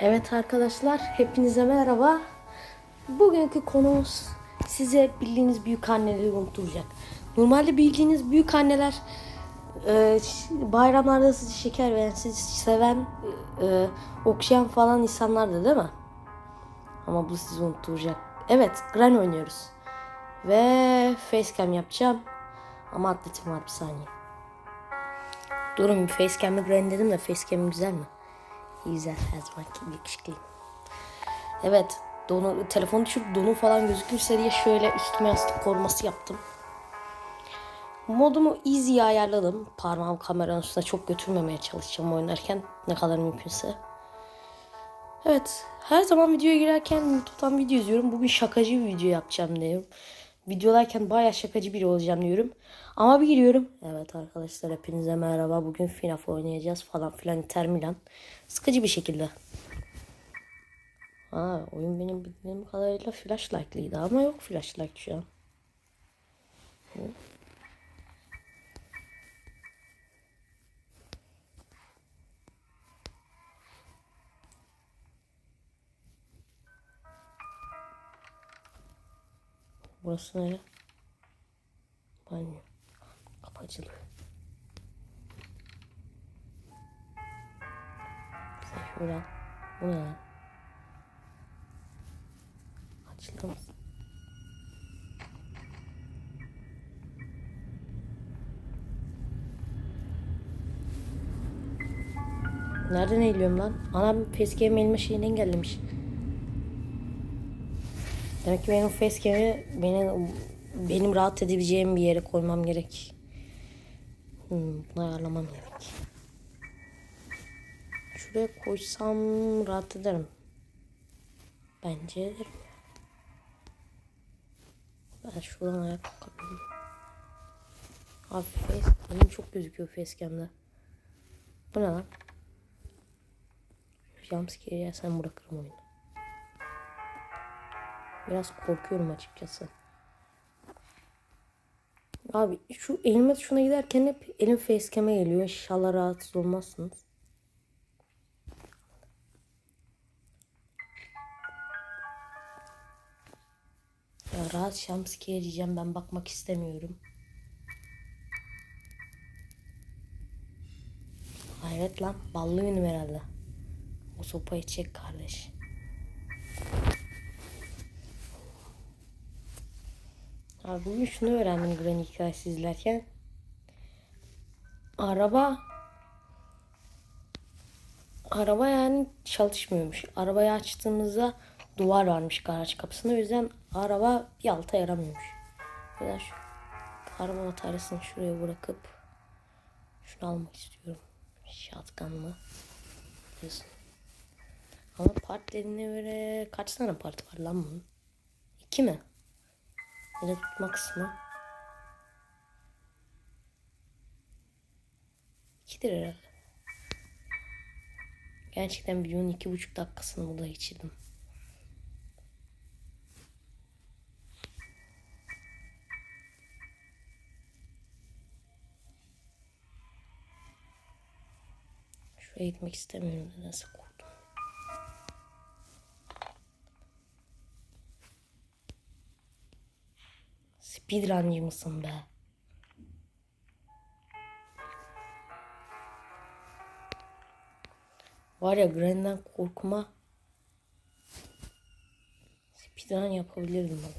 Evet arkadaşlar, hepinize merhaba. Bugünkü konumuz size bildiğiniz büyük anneleri unutturacak. Normalde bildiğiniz büyük anneler e, bayramlarda sizi şeker veren, sizi seven, e, okşayan falan insanlardı değil mi? Ama bu sizi unutturacak. Evet, Granny oynuyoruz. Ve facecam yapacağım. Ama atletim var bir saniye. Durun facecam'ı Granny dedim de facecam'im güzel mi? Güzel her zamanki yakışıklıyım. Evet donu, telefonu düşürüp donu falan gözükürse diye şöyle üstüme yastık koruması yaptım. Modumu easy'ye ayarladım. Parmağım kameranın üstüne çok götürmemeye çalışacağım oynarken ne kadar mümkünse. Evet her zaman videoya girerken YouTube'dan video izliyorum. Bugün şakacı bir video yapacağım diyorum. Videolarken baya şakacı biri olacağım diyorum. Ama bir giriyorum. Evet arkadaşlar hepinize merhaba. Bugün FNAF oynayacağız falan filan Inter Milan. Sıkıcı bir şekilde. Ha, oyun benim bildiğim kadarıyla flashlight'lıydı ama yok flashlight şu an. Hı. Burası nere? Banyo. Kapıcılı. Sen şuradan. Bu ne lan? Açıldı mı? Nereden eğiliyorum lan? Anam facecam elime şeyini engellemiş. Demek ki benim facecam'i benim, benim rahat edebileceğim bir yere koymam gerek. Hmm, bunu ayarlamam gerek. Şuraya koysam rahat ederim. Bence ederim. Ben şuradan ayak kapayım. Abi face, benim çok gözüküyor facecam'da. Bu ne lan? Jumpscare yersen bırakırım oyunu. Biraz korkuyorum açıkçası. Abi şu elime şuna giderken hep elim facecam'e geliyor. İnşallah rahatsız olmazsınız. Ya rahat jumpscare diyeceğim ben bakmak istemiyorum. Hayret lan ballı herhalde. O sopayı çek kardeş. Abi bugün şunu öğrendim Granny hikayesi izlerken. Araba araba yani çalışmıyormuş. Arabayı açtığımızda duvar varmış garaj kapısında. O yüzden araba bir alta yaramıyormuş. Yüzden şu araba bataryasını şuraya bırakıp şunu almak istiyorum. Shotgun'la. Diyorsun. Ama part dediğine göre kaç tane part var lan bunun? İki mi? Ya da tutma kısmı. İkidir herhalde. Gerçekten videonun iki buçuk dakikasını burada geçirdim. Şuraya gitmek istemiyorum nedense Speedruncı mısın be? Var ya Granny'den korkma. Speedrun yapabilirdim ben.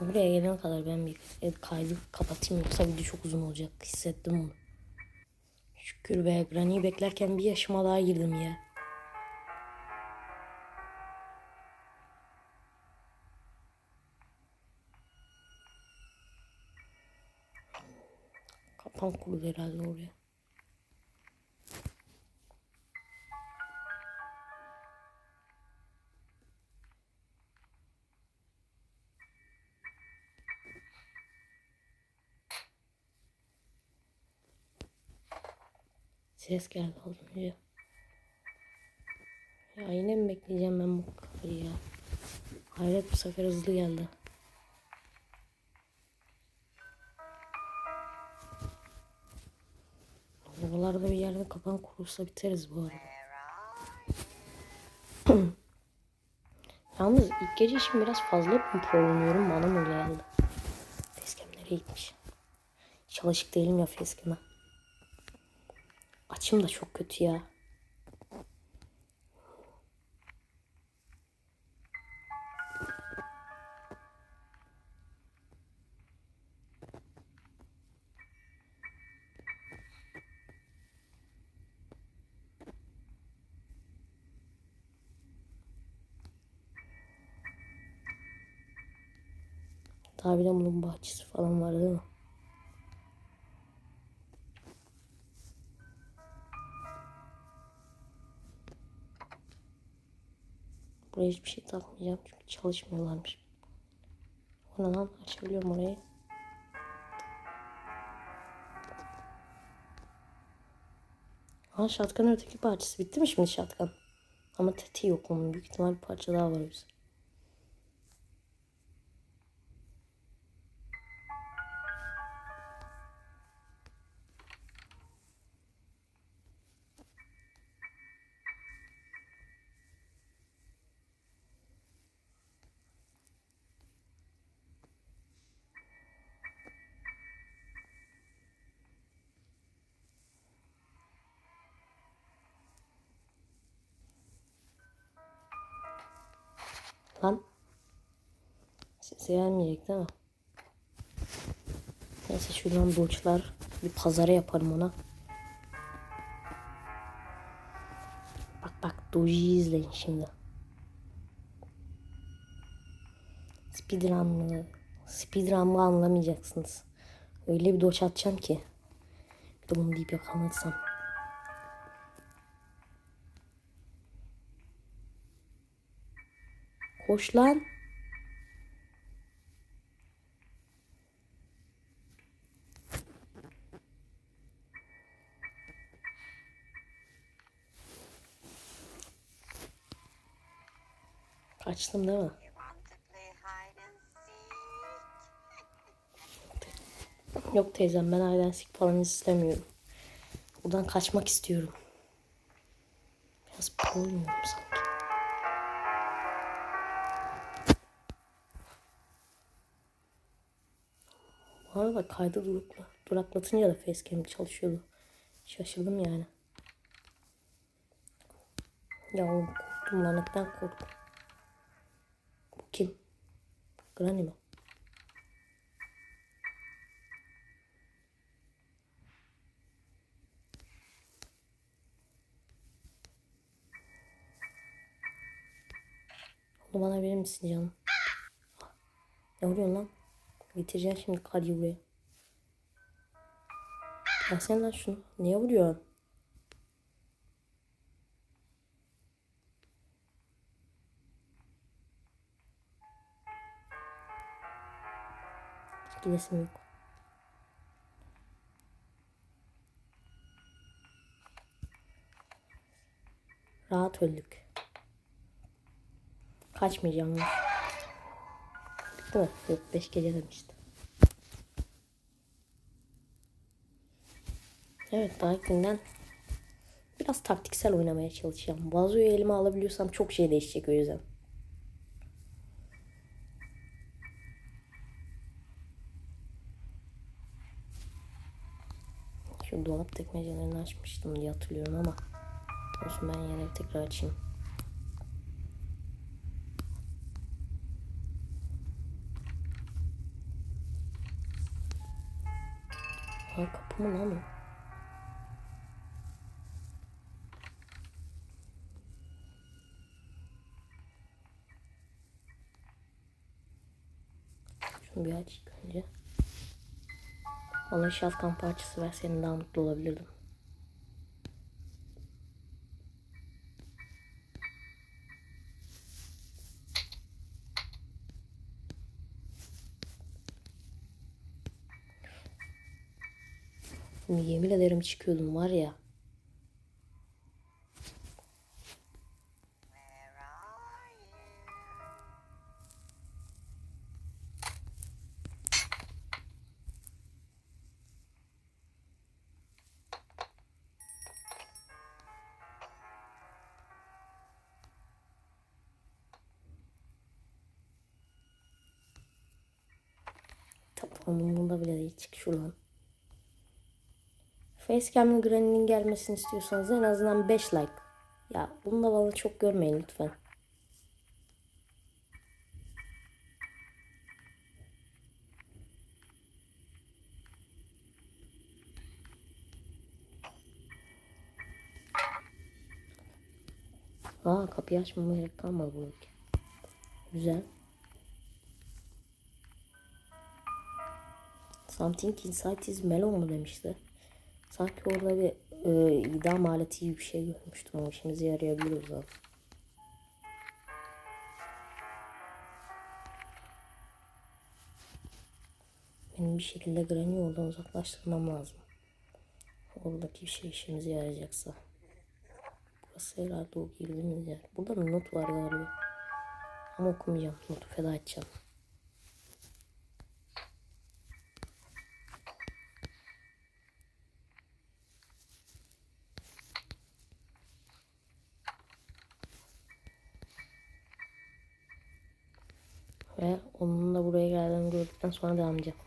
Buraya gelene kadar ben bir kaydı kapatayım yoksa video çok uzun olacak. Hissettim bunu. Şükür be Granny'yi beklerken bir yaşıma daha girdim ya. Kurdu herhalde oraya. Ses geldi az önce. Ya yine mi bekleyeceğim ben bu kafayı ya? Hayret bu sefer hızlı geldi. Buralarda bir yerde kapan kurulsa biteriz bu arada. Yalnız ilk gece için biraz fazla mı oynuyorum bana mı geldi? Facecam nereye gitmiş? Hiç alışık değilim ya facecam'a. Açım da çok kötü ya. De bunun bahçesi falan var değil mi? Buraya hiçbir şey takmayacağım çünkü çalışmıyorlarmış. O ne lan? Açabiliyorum orayı. Ha şatkanın öteki parçası bitti mi şimdi şatkan? Ama tetiği yok onun. Büyük ihtimal bir parça daha var o. Lan. Sesi gelmeyecek değil mi? Neyse şuradan borçlar. Bir pazara yaparım ona. Bak bak Doji'yi izleyin şimdi. Speedrun mı? Speedrun mı anlamayacaksınız. Öyle bir doç atacağım ki. Bir de bunu deyip yakalatsam. Koş lan. Kaçtım değil mi? Yok teyzem ben aileden sik falan istemiyorum. Buradan kaçmak istiyorum. Biraz pro oynuyorum arada kaydı durakla, duraklatınca da facecam çalışıyordu. Şaşırdım yani. Ya oğlum korktum lanetten korktum. Bu kim? Granny mi? Onu bana verir misin canım? Ne vuruyorsun lan? Getireceğim şimdi karıyı buraya. Versene lan şunu. Niye vuruyorsun? Gidesim yok. Rahat öldük. Kaçmayacağım. ya. Bitti mi? Yok 5 gece demişti. Evet daha günden biraz taktiksel oynamaya çalışacağım. Vazoyu elime alabiliyorsam çok şey değişecek o yüzden. Şu dolap tekmecelerini açmıştım diye hatırlıyorum ama olsun ben yine tekrar açayım. Ha kapı mı lan o? Şunu bir aç ilk önce. Bana şatkan parçası verseydin daha mutlu olabilirdim. Yemin ederim çıkıyordum var ya. Umurumda bile değil. Çık şuradan. Facecam'ın Granny'nin gelmesini istiyorsanız en azından 5 like. Ya bunu da bana çok görmeyin lütfen. Aa kapıyı açmama gerek kalmadı buradaki. Güzel. Something inside is melon mu demişti. Sanki orada bir e, idam aleti gibi bir şey görmüştüm ama işimize yarayabilir o zaman. Benim bir şekilde Granny oradan uzaklaştırmam lazım. Oradaki bir şey işimize yarayacaksa. Burası herhalde o girdiğimiz yer. Burada bir not var galiba. Ama okumayacağım. Notu feda edeceğim. Ve onun da buraya geldiğini gördükten sonra devam edeceğim.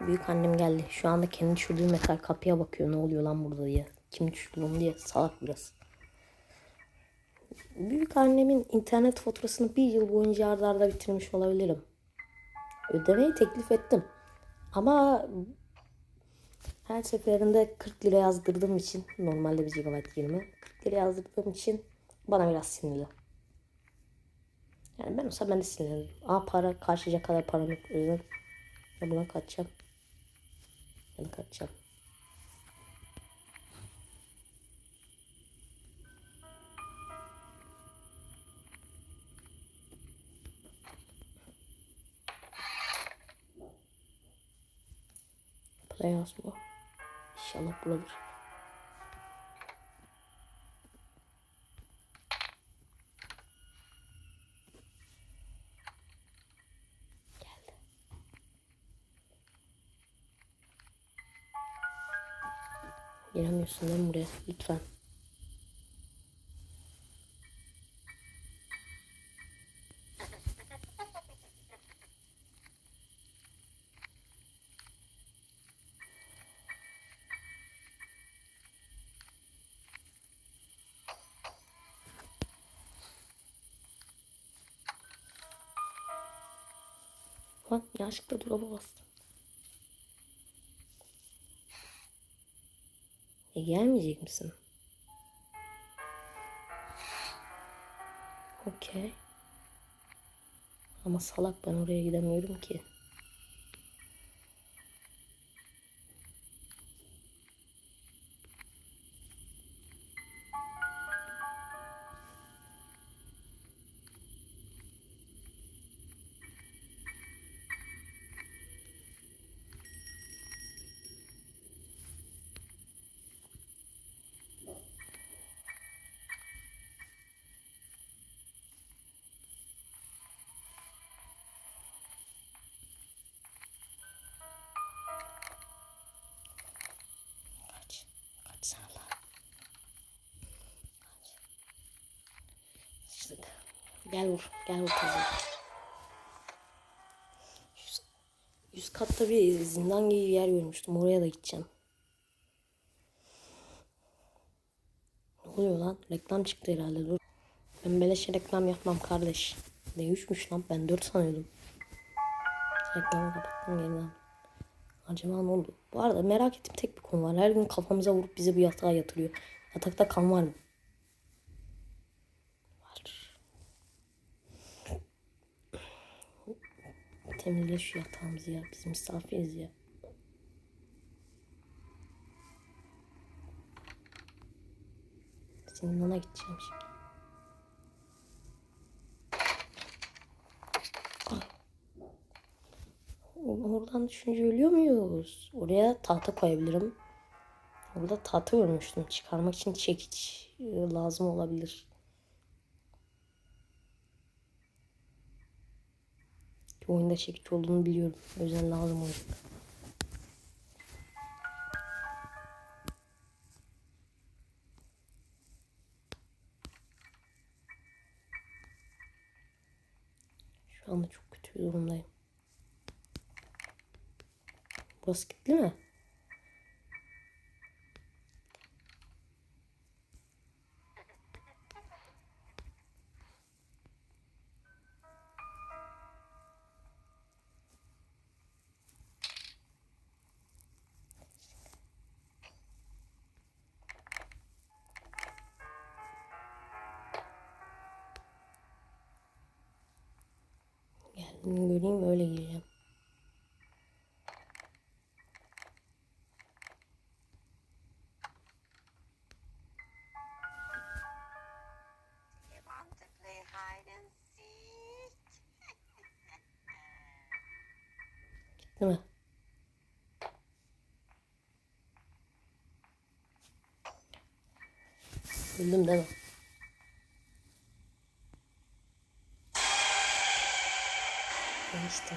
Büyük annem geldi. Şu anda kendi düşürdüğü metal kapıya bakıyor. Ne oluyor lan burada diye. Kim düşürdü onu diye. Salak biraz. Büyük annemin internet faturasını bir yıl boyunca arda arda bitirmiş olabilirim. Ödemeyi teklif ettim. Ama her seferinde 40 lira yazdırdığım için normalde 1 GB 20 40 lira yazdırdığım için bana biraz sinirli. Yani ben olsam ben de sinirlenirim. Aa para karşılayacak kadar param yok. O ya buna kaçacağım. Da kaçacağım. Playhouse mu? İnşallah buradır. Giremiyorsun mi buraya? Lütfen. Lan yanlışlıkla dolaba bastım. E gelmeyecek misin? Okey. Ama salak ben oraya gidemiyorum ki. Gel vur. Gel vur kızım. Yüz, yüz katta bir zindan gibi bir yer görmüştüm. Oraya da gideceğim. Ne oluyor lan? Reklam çıktı herhalde. Dur. Ben beleşe reklam yapmam kardeş. Ne üçmüş lan? Ben dört sanıyordum. Reklamı kapattım yeniden. Acaba ne oldu? Bu arada merak ettiğim tek bir konu var. Her gün kafamıza vurup bizi bu yatağa yatırıyor. Yatakta kan var mı? Var. Temizle şu yatağımızı ya. Biz misafiriz ya. Senin ona gideceğim şimdi. Oradan düşünce ölüyor muyuz? Oraya tahta koyabilirim. Orada tahta görmüştüm. Çıkarmak için çekiç e, lazım olabilir. Oyunda çekiç olduğunu biliyorum. O yüzden lazım olur. Şu anda çok kötü bir durumdayım. Burası kilitli mi? Değil mi? Öldüm değil mi? İşte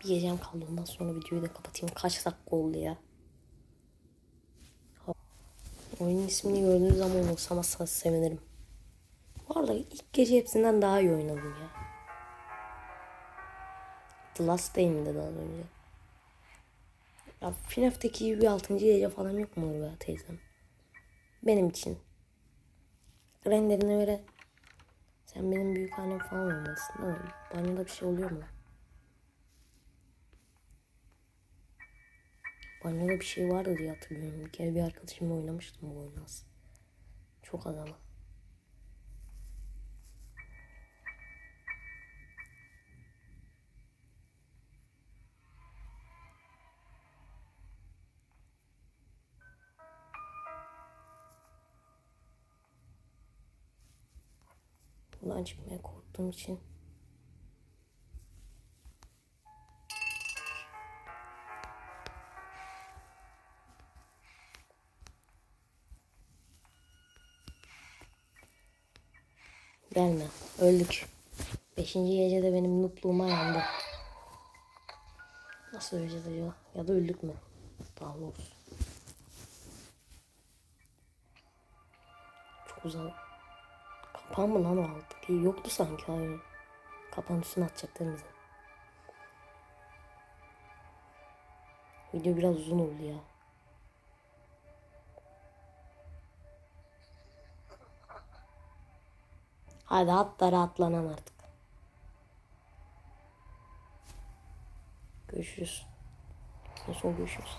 bir gecem kaldı ondan sonra videoyu da kapatayım. Kaç dakika oldu ya? Oyunun ismini gördüğünüz zaman umursamazsanız sevinirim. Bu arada ilk gece hepsinden daha iyi oynadım ya. The Last mi dedi az önce? Ya FNAF'teki gibi bir 6. gece falan yok mu be teyzem? Benim için. Renderine göre sen benim büyük annem falan olmalısın değil mi? Banyoda bir şey oluyor mu? Banyoda bir şey vardı diye hatırlıyorum. Bir kere bir arkadaşımla oynamıştım bu oyunu. Çok az ama. Buradan çıkmaya korktuğum için Gelme. Öldük. Beşinci gecede benim mutluluğuma yandı. Nasıl öleceğiz acaba? Ya da öldük mü? Daha doğrusu. Çok uzak. Kapan mı lan o alttaki? Yoktu sanki hayır. Kapan üstüne atacaklar bize. Video biraz uzun oldu ya. Hadi atla rahatlanan artık. Görüşürüz. En son görüşürüz.